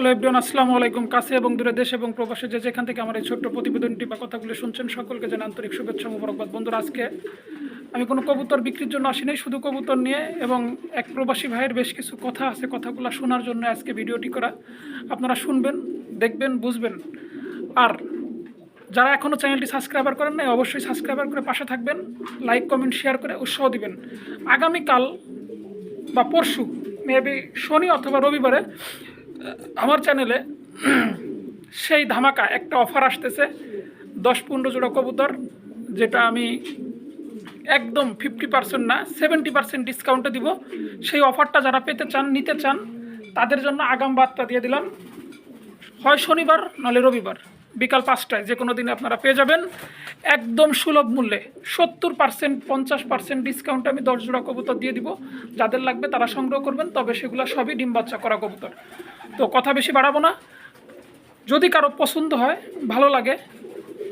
Hello everyone, আসসালামু আলাইকুম। কাছে এবং দূরে দেশ এবং প্রবাসে যে যেখান থেকে আমার এই ছোট্ট প্রতিবেদনটি বা কথাগুলো শুনছেন, সকলকে যেন আন্তরিক শুভেচ্ছা মুবারকবাদ। বন্ধুরা, আজকে আমি কোনো কবুতর বিক্রির জন্য আসিনি শুধু কবুতর নিয়ে এবং এক প্রবাসী ভাইয়ের বেশ কিছু কথা আছে, কথাগুলো শোনার জন্য আজকে ভিডিওটি করা। আপনারা শুনবেন, দেখবেন, বুঝবেন। আর যারা এখনও চ্যানেলটি সাবস্ক্রাইবার করেন নাই, অবশ্যই সাবস্ক্রাইবার করে পাশে থাকবেন, লাইক, কমেন্ট, শেয়ার করে উৎসাহ দিবেন। আগামীকাল বা পরশু, মেবি শনি অথবা রবিবারে আমার চ্যানেলে সেই ধামাকা একটা অফার আসতেছে, দশ পনেরো জোড়া কবুতর, যেটা আমি একদম ফিফটি পার্সেন্ট না সেভেন্টি পার্সেন্ট ডিসকাউন্টে দিব। সেই অফারটা যারা পেতে চান, নিতে চান, তাদের জন্য আগাম বার্তা দিয়ে দিলাম। হয় শনিবার নাহলে রবিবার, বিকাল পাঁচটায় যে কোনো দিনে আপনারা পেয়ে যাবেন। একদম সুলভ মূল্যে সত্তর পার্সেন্ট পঞ্চাশ পার্সেন্ট ডিসকাউন্ট আমি দশ জোড়া কবুতর দিয়ে দিব। যাদের লাগবে তারা সংগ্রহ করবেন, তবে সেগুলো সবই ডিম বাচ্চা করা কবুতর। তো কথা বেশি বাড়াবো না। যদি কারও পছন্দ হয়, ভালো লাগে,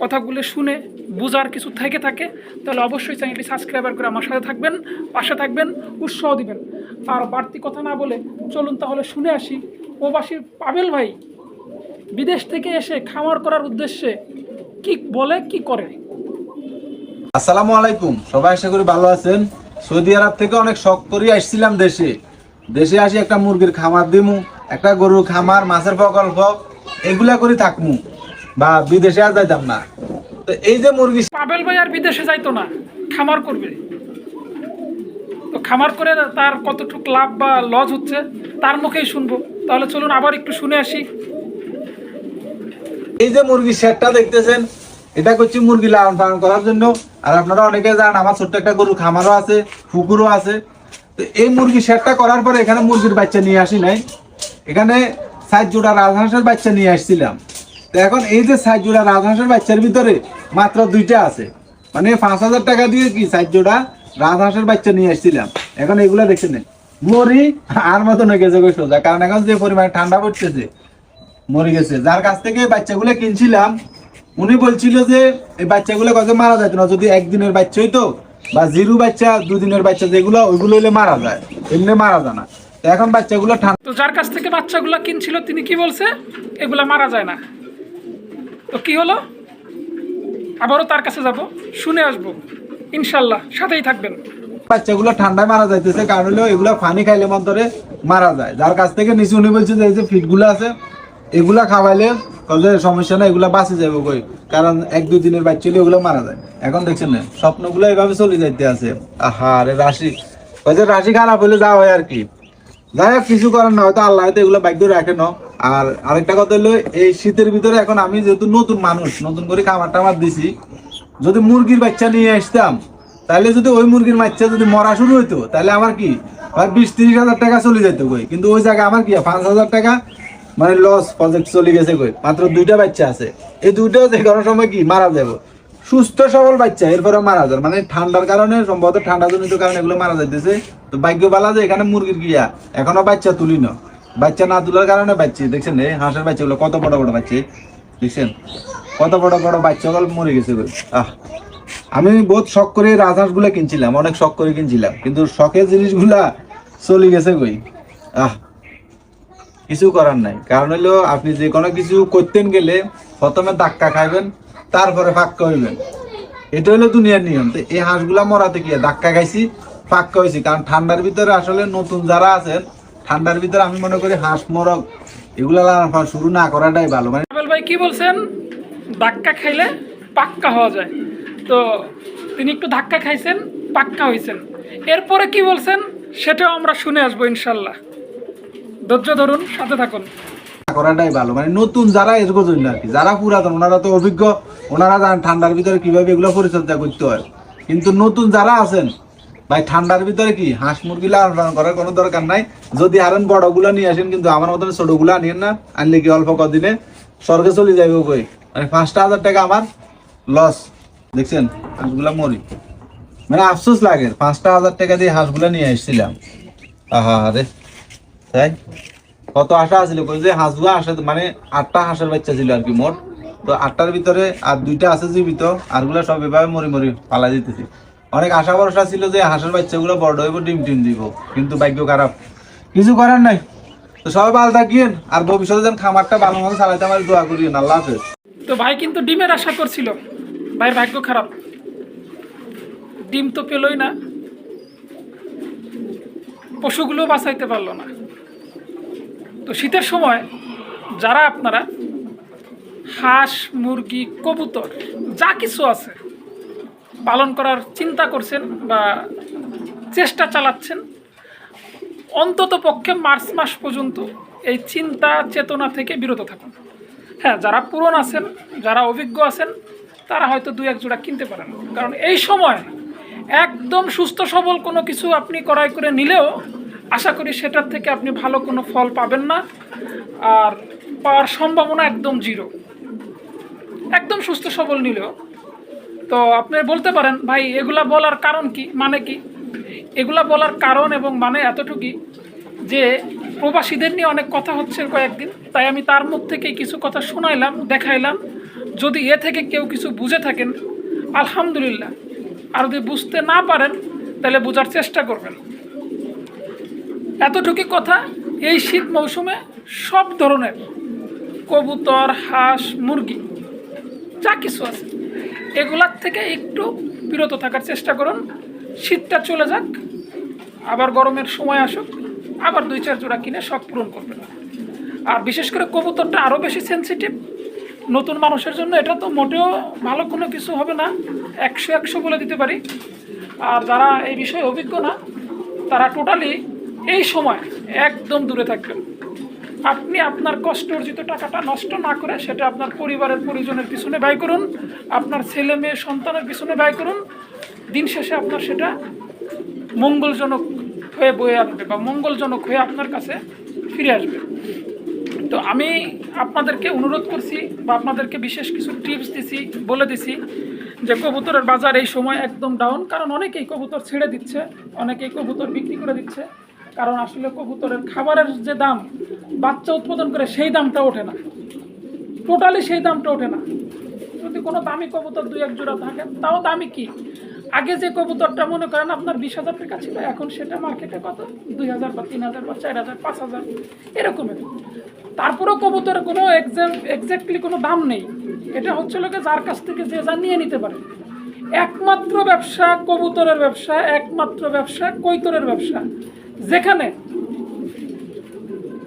কথাগুলো শুনে বোঝার কিছু থেকে থাকে, তাহলে অবশ্যই চ্যানেলটি সাবস্ক্রাইবার করে আমার সাথে থাকবেন, পাশে থাকবেন, উৎসাহ দিবেন। আর বাড়তি কথা না বলে চলুন তাহলে শুনে আসি প্রবাসীর পাবেল ভাই, বিদেশ থেকে এসে খামার করার উদ্দেশ্যে কি বলে, কি করে? আসসালামু আলাইকুম, সবাই আশা করি ভালো আছেন। সৌদি আরব থেকে অনেক শখ করে আসছিলাম দেশে। দেশে আসি একটা মুরগির খামার দিমু একটা গরুর খামার মাছের প্রকল্প এগুলা করে থাকমু। বা বিদেশে আর যাইতাম না। তো এই যে মুরগি পাবেল ভাই আর বিদেশে যাইতো না খামার করবে। তো খামার করে তার কতটুকু লাভ বা লস হচ্ছে তার মুখেই শুনব। তাহলে চলুন আবার একটু শুনে আসি। এই যে মুরগি শেডটা দেখতেছেন এটা করছি মুরগি লালন পালন করার জন্য। আর আপনারা অনেকে জানেন আমার ছোট্ট একটা গরুর খামারও আছে পুকুরও আছে। তো এই মুরগি শেডটা করার পরে এখানে মুরগির বাচ্চা নিয়ে আসি নাই। এখানে সাত জোড়া রাজহাঁসের বাচ্চা নিয়ে আসছিলাম। তো এখন এই যে সাত জোড়া রাজহাঁসের বাচ্চার ভিতরে মাত্র দুইটা আছে। মানে পাঁচ হাজার টাকা দিয়ে কি সাত জোড়া রাজহাঁসের বাচ্চা নিয়ে আসছিলাম। এখন এগুলা দেখছেন মরি আর মতন হয়ে গেছে গো সোজা। কারণ এখন যে পরিমাণে ঠান্ডা পড়তেছে, মরে গেছে। যার কাছ থেকে বাচ্চাগুলো কিনছিলাম, উনি বলছিল যে এই বাচ্চাগুলো কত মারা যায় না। যদি একদিনের বাচ্চা হইতো বা জিরো বাচ্চা, দুদিনের বাচ্চা, যেগুলো, ওইগুলো হইলে মারা যায়। এমনি মারা যায় না। এখন বাচ্চাগুলো ঠান্ডা তো যার কাছ থেকে বাচ্চাগুলো কিনছিল তিনি কি বলছে? এগুলা মারা যায় না। তো কি হলো? আবারও তার কাছে যাব শুনে আসব। ইনশাল্লাহ সাথেই থাকবেন। বাচ্চাগুলো ঠান্ডায় মারা যাইতেছে কারণ হলো এগুলো পানি খাইলে মন্তরে মারা যায়। যার কাছ থেকে নিচে উনি বলছে যে এই যে ফিটগুলো আছে এগুলা খাওয়াইলে কলে সমস্যা না এগুলা বাঁচে যাবে কই? কারণ এক দুই দিনের বাচ্চা হলে ওগুলো মারা যায়। এখন দেখছেন না স্বপ্নগুলো এভাবে চলে যাইতে আছে। আহা রে রাশি। ওই যে রাশি খারাপ হলে যা হয় আর কি। যাই হোক, কিছু করার না হয়তো আল্লাহ হয়তো এগুলো ভাগ্য রাখে না। আর আরেকটা কথা হলো, এই শীতের ভিতরে এখন আমি যেহেতু নতুন মানুষ, নতুন করে খাবার টামার দিছি, যদি মুরগির বাচ্চা নিয়ে আসতাম, তাহলে যদি ওই মুরগির বাচ্চা যদি মরা শুরু হইতো, তাহলে আমার কি বিশ তিরিশ হাজার টাকা চলে যেত কই। কিন্তু ওই জায়গায় আমার কি, পাঁচ হাজার টাকা মানে লস প্রজেক্ট চলে গেছে কই। মাত্র দুইটা বাচ্চা আছে। এই দুইটাও যে কোনো সময় কি মারা যাবে। সুস্থ, সবল বাচ্চা এরপরে মারা যায় মানে ঠান্ডার কারণে, সম্ভবত ঠান্ডা জনিত কারণে এগুলো মারা যাইতেছে। তো ভাগ্য বালা যে এখানে মুরগির গিয়া এখনও বাচ্চা তুলি না। বাচ্চা না তোলার কারণে বাচ্চা, দেখছেন এই হাঁসের বাচ্চাগুলো কত বড় বড় বাচ্চা, দেখছেন? কত বড় বড় বাচ্চাগুলো মরে গেছে আহ! আমি বহুত শখ করে রাজহাঁসগুলা কিনছিলাম, অনেক শখ করে কিনছিলাম। কিন্তু শখের জিনিসগুলা চলে গেছে কই? আহ! কিছু করার নাই। কারণ হলো, আপনি যে কোনো কিছু করতেন গেলে প্রথমে ধাক্কা খাইবেন তারপরে ফাঁক্কা হইবেন এটা হলো দুনিয়ার নিয়ম। তো এই হাঁসগুলা মরাতে কি ধাক্কা খাইছি ফাঁক্কা হয়েছি কারণ ঠান্ডার ভিতরে আসলে নতুন যারা আছেন ঠান্ডার ভিতরে আমি মনে করি হাঁস মরক এগুলা লালন পালন শুরু না করাটাই ভালো। মানে ভাই কি বলছেন? ধাক্কা খাইলে পাক্কা হওয়া যায়। তো তিনি একটু ধাক্কা খাইছেন পাক্কা হয়েছেন এরপরে কি বলছেন? সেটাও আমরা শুনে আসব ইনশাল্লাহ। ধৈর্য ধরুন সাথে থাকুন। করাটাই ভালো। মানে নতুন যারা এরকম জন্য আর কি যারা পুরাতন ওনারা তো অভিজ্ঞ ওনারা জানেন ঠান্ডার ভিতরে কীভাবে এগুলো পরিচর্যা করতে হয়। কিন্তু নতুন যারা আছেন, ভাই, ঠান্ডার ভিতরে কি হাঁস মুরগি লালন করার কোনো দরকার নাই? যদি আরেন বড়গুলো নিয়ে আসেন, কিন্তু আমার মতন ছোটগুলো আনিয়েন না, আনলে কি অল্প কদিনে স্বর্গে চলে যাবে কই? মানে পাঁচটা হাজার টাকা আমার লস দেখছেন, হাঁসগুলা মরি। মানে আফসোস লাগে, পাঁচটা হাজার টাকা দিয়ে হাঁসগুলা নিয়ে এসেছিলাম আহা রে। তাই? কত আশা আছিল কই যে হাঁসগুলো আসে মানে আটটা হাঁসের বাচ্চা ছিল আর কি মোট। তো আটটার ভিতরে আর দুইটা আছে জীবিত আরগুলা সব এভাবে মরি মরি পালা দিতেছি। অনেক আশা ভরসা ছিল যে হাঁসের বাচ্চাগুলো বড় হইব ডিম টিম দিব কিন্তু ভাগ্য খারাপ। কিছু করার নাই। তো সবাই ভালো থাকিন আর ভবিষ্যতে যেন খামারটা ভালো মতো চালাইতে আমার দোয়া করিন আল্লাহ হাফেজ। তো ভাই কিন্তু ডিমের আশা করছিল। ভাইয়ের ভাগ্য খারাপ। ডিম তো পেলই না। পশুগুলো বাঁচাইতে পারল না। তো শীতের সময় যারা আপনারা হাঁস, মুরগি, কবুতর, যা কিছু আছে পালন করার চিন্তা করছেন বা চেষ্টা চালাচ্ছেন, অন্তত পক্ষে মার্চ মাস পর্যন্ত এই চিন্তা চেতনা থেকে বিরত থাকুন। হ্যাঁ যারা পুরন আছেন, যারা অভিজ্ঞ আছেন, তারা হয়তো দু এক জোড়া কিনতে পারেন। কারণ এই সময় একদম সুস্থ সবল কোনো কিছু আপনি ক্রয় করে নিলেও আশা করি সেটার থেকে আপনি ভালো কোনো ফল পাবেন না। আর পাওয়ার সম্ভাবনা একদম জিরো। একদম সুস্থ সবল নিলেও তো আপনি বলতে পারেন, ভাই, এগুলা বলার কারণ কি? মানে কি? এগুলা বলার কারণ এবং মানে এতটুকুই যে প্রবাসীদের নিয়ে অনেক কথা হচ্ছে কয়েকদিন। তাই আমি তার মুখ থেকেই কিছু কথা শোনাইলাম, দেখাইলাম। যদি এ থেকে কেউ কিছু বুঝে থাকেন, আলহামদুলিল্লাহ। আর যদি বুঝতে না পারেন, তাহলে বোঝার চেষ্টা করবেন। এতটুকু কথা, এই শীত মৌসুমে সব ধরনের কবুতর, হাঁস, মুরগি যা কিছু আছে। এগুলার থেকে একটু বিরত থাকার চেষ্টা করুন। শীতটা চলে যাক, আবার গরমের সময় আসুক, আবার দুই চার জোড়া কিনে শখ পূরণ করবেন। আর বিশেষ করে কবুতরটা আরও বেশি সেনসিটিভ নতুন মানুষের জন্য এটা তো মোটেও ভালো কোনো কিছু হবে না, একশো একশো বলে দিতে পারি। আর যারা এই বিষয়ে অভিজ্ঞ না, তারা টোটালি এই সময় একদম দূরে থাকবেন। আপনি আপনার কষ্ট অর্জিত টাকাটা নষ্ট না করে সেটা আপনার পরিবারের পরিজনের পিছনে ব্যয় করুন, আপনার ছেলে মেয়ে, সন্তানের পিছনে ব্যয় করুন। দিন শেষে আপনার সেটা মঙ্গলজনক হয়ে বয়ে আনবে বা মঙ্গলজনক হয়ে আপনার কাছে ফিরে আসবে। তো আমি আপনাদেরকে অনুরোধ করছি বা আপনাদেরকে বিশেষ কিছু টিপস দিছি, বলে দিছি যে কবুতরের বাজার এই সময় একদম ডাউন কারণ অনেকেই কবুতর ছেড়ে দিচ্ছে, অনেকেই কবুতর বিক্রি করে দিচ্ছে। কারণ আসলে কবুতরের খাবারের যে দাম, বাচ্চা উৎপাদন করে সেই দামটা ওঠে না। টোটালি সেই দামটা ওঠে না। যদি কোনো দামি কবুতর দুই, এক জোড়া থাকে, তাও দামি কি? আগে যে কবুতরটা মনে করেন আপনার বিশ হাজার টাকা ছিল, এখন সেটা মার্কেটে কত? দুই হাজার বা তিন হাজার বা চার হাজার, পাঁচ হাজার, এরকমের। তারপরেও কবুতরের কোনো এক্স্যাক্টলি কোনো দাম নেই। এটা হচ্ছে লোকে যার কাছ থেকে যে যা নিয়ে নিতে পারে। একমাত্র ব্যবসা কবুতরের ব্যবসা, একমাত্র ব্যবসা কৈতরের ব্যবসা। যেখানে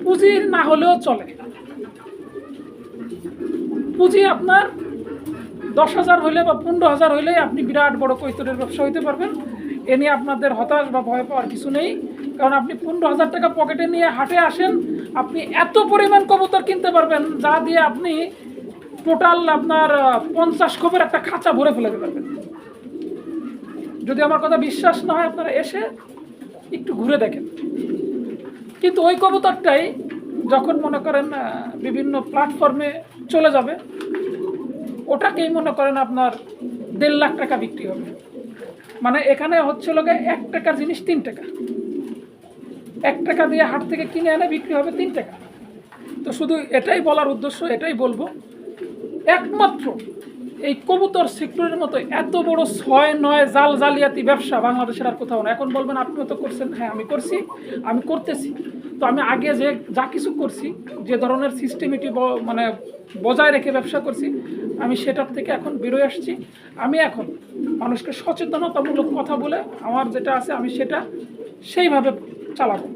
পুঁজি না হলেও চলে। পুঁজি আপনার দশ হাজার হইলে বা পনেরো হাজার হইলে আপনি বিরাট বড় কৈতরের ব্যবসা হইতে পারবেন। এ নিয়ে আপনাদের হতাশ বা ভয় পাওয়ার কিছু নেই। কারণ আপনি পনেরো হাজার টাকা পকেটে নিয়ে হাটে আসেন, আপনি এত পরিমাণ কবুতর কিনতে পারবেন, যা দিয়ে আপনি টোটাল আপনার পঞ্চাশ খোপের একটা খাঁচা ভরে ফেলে দিতে পারবেন। যদি আমার কথা বিশ্বাস না হয় আপনারা এসে একটু ঘুরে দেখেন। কিন্তু ওই কবুতরটাই যখন মনে করেন বিভিন্ন প্ল্যাটফর্মে চলে যাবে, ওটাকেই মনে করেন আপনার দেড় লাখ টাকা বিক্রি হবে। মানে এখানে হচ্ছে লোকে এক টাকার জিনিস তিন টাকা। এক টাকা দিয়ে হাট থেকে কিনে এনে বিক্রি হবে তিন টাকা। তো শুধু এটাই বলার উদ্দেশ্য, এটাই বলব, একমাত্র এই কবুতর সেক্টরের মতো এত বড় ছয়, নয় জাল জালিয়াতি ব্যবসা বাংলাদেশের আর কোথাও না। এখন বলবেন, আপনিও তো করছেন হ্যাঁ আমি করছি, আমি করতেছি। তো আমি আগে যে যা কিছু করছি, যে ধরনের সিস্টেমিটি মানে বজায় রেখে ব্যবসা করছি, আমি সেটার থেকে এখন বেরোয় আসছি। আমি এখন মানুষকে সচেতনতামূলক কথা বলে আমার যেটা আছে, আমি সেটা সেইভাবে চালাবো।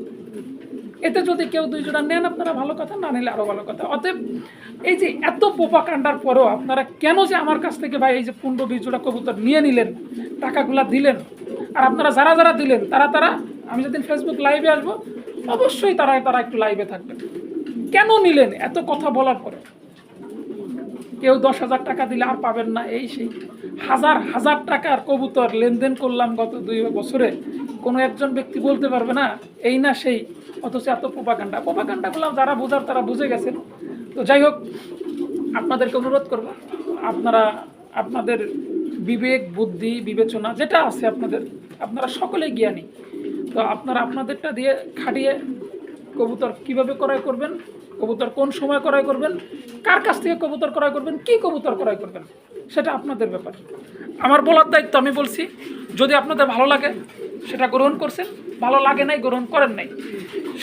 এতে যদি কেউ দুই জোড়া নেন, আপনারা ভালো কথা, না নিলে আরও ভালো কথা। অতএব এই যে এত পোপাকাণ্ডার পরেও আপনারা কেন যে আমার কাছ থেকে ভাই এই যে পনেরো বিশ জোড়া কবুতর নিয়ে নিলেন, টাকাগুলা দিলেন, আর আপনারা যারা যারা দিলেন, তারা তারা, আমি যেদিন ফেসবুক লাইভে আসব, অবশ্যই তারা তারা একটু লাইভে থাকবেন। কেন নিলেন এত কথা বলার পরে? কেউ দশ হাজার টাকা দিলে আর পাবেন না, এই সেই। হাজার হাজার টাকার কবুতর লেনদেন করলাম গত দুই বছরে। কোনো একজন ব্যক্তি বলতে পারবে না, এই না সেই। অথচ এত পোপাকাণ্ডা পোপাকাণ্ডাগুলো যারা বোঝার তারা বুঝে গেছেন। তো যাই হোক, আপনাদেরকে অনুরোধ করব, আপনারা, আপনাদের বিবেক, বুদ্ধি, বিবেচনা যেটা আছে আপনাদের, আপনারা সকলেই জ্ঞানী। তো আপনারা আপনাদেরটা দিয়ে খাটিয়ে কবুতর কীভাবে ক্রয় করবেন, কবুতর কোন সময় ক্রয় করবেন, কার কাছ থেকে কবুতর ক্রয় করবেন, কি কবুতর ক্রয় করবেন, সেটা আপনাদের ব্যাপার। আমার বলার দায়িত্ব আমি বলছি, যদি আপনাদের ভালো লাগে, সেটা গ্রহণ করছেন, ভালো লাগে নাই, গ্রহণ করেন নাই।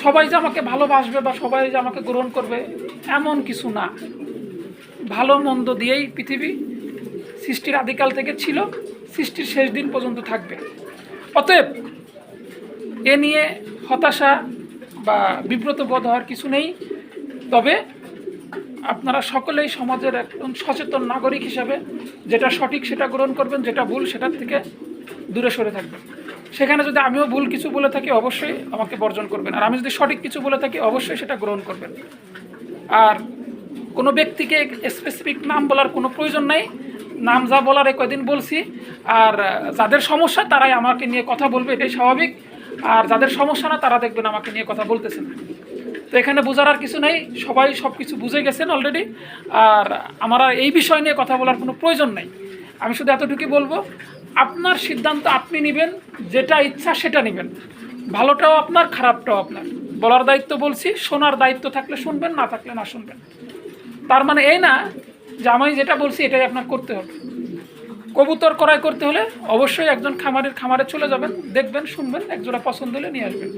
সবাই যে আমাকে ভালোবাসবে বা সবাই যে আমাকে গ্রহণ করবে, এমন কিছু না। ভালো মন্দ দিয়েই পৃথিবী সৃষ্টির আদিকাল থেকে ছিল, সৃষ্টির শেষ দিন পর্যন্ত থাকবে। অতএব এ নিয়ে হতাশা বা বিব্রত বোধ হওয়ার কিছু নেই। তবে আপনারা সকলেই সমাজের একজন সচেতন নাগরিক হিসাবে যেটা সঠিক সেটা গ্রহণ করবেন, যেটা ভুল সেটার থেকে দূরে সরে থাকবেন। সেখানে যদি আমিও ভুল কিছু বলে থাকি, অবশ্যই আমাকে বর্জন করবেন। আর আমি যদি সঠিক কিছু বলে থাকি, অবশ্যই সেটা গ্রহণ করবেন। আর কোনো ব্যক্তিকে স্পেসিফিক নাম বলার কোনো প্রয়োজন নাই। নাম যা বলার এই কয়দিন বলছি। আর যাদের সমস্যা, তারাই আমাকে নিয়ে কথা বলবে, এটাই স্বাভাবিক। আর যাদের সমস্যা না, তারা দেখবেন আমাকে নিয়ে কথা বলতেছে না। তো এখানে বোঝার আর কিছু নেই। সবাই সব কিছু বুঝে গেছেন অলরেডি আর আমার এই বিষয় নিয়ে কথা বলার কোনো প্রয়োজন নেই। আমি শুধু এতটুকুই বলব আপনার সিদ্ধান্ত আপনি নেবেন, যেটা ইচ্ছা সেটা নেবেন। ভালোটাও আপনার, খারাপটাও আপনার। বলার দায়িত্ব বলছি, শোনার দায়িত্ব থাকলে শুনবেন, না থাকলে না শুনবেন। তার মানে এই না যে আমি যেটা বলছি, এটাই আপনার করতে হবে। কবুতর ক্রয় করতে হলে অবশ্যই একজন খামারের খামারে চলে যাবেন, দেখবেন, শুনবেন, একজোড়া পছন্দ হলে নিয়ে আসবেন।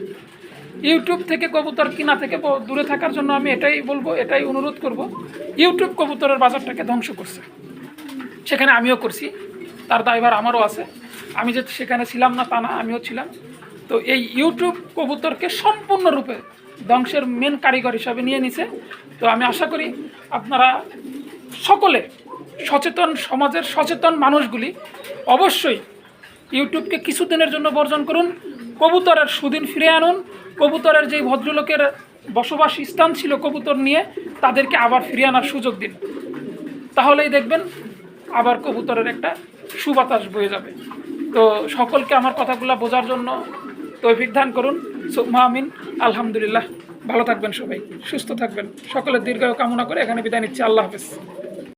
ইউটিউব থেকে কবুতর কিনা থেকে দূরে থাকার জন্য আমি এটাই বলব, এটাই অনুরোধ করব, ইউটিউব কবুতরের বাজারটাকে ধ্বংস করছে। সেখানে আমিও করছি। তার দায়ভার আমারও আছে। আমি যে সেখানে ছিলাম না, তা না, আমিও ছিলাম। তো এই ইউটিউব কবুতরকে সম্পূর্ণরূপে ধ্বংসের মেন কারিগর হিসাবে নিয়ে নিছে। তো আমি আশা করি আপনারা সকলে সচেতন সমাজের সচেতন মানুষগুলি অবশ্যই ইউটিউবকে কিছুদিনের জন্য বর্জন করুন, কবুতরের সুদিন ফিরে আনুন, কবুতরের যেই ভদ্রলোকের বসবাস স্থান ছিল কবুতর নিয়ে, তাদেরকে আবার ফিরিয়ে আনার সুযোগ দিন। তাহলেই দেখবেন আবার কবুতরের একটা সুবাতাস বয়ে যাবে। তো সকলকে আমার কথাগুলো বোঝার জন্য তৌফিক দান করুন। মামিন আলহামদুলিল্লাহ। ভালো থাকবেন সবাই, সুস্থ থাকবেন। সকলের দীর্ঘায়ু কামনা করে এখানে বিদায় নিচ্ছি। আল্লাহ হাফেজ।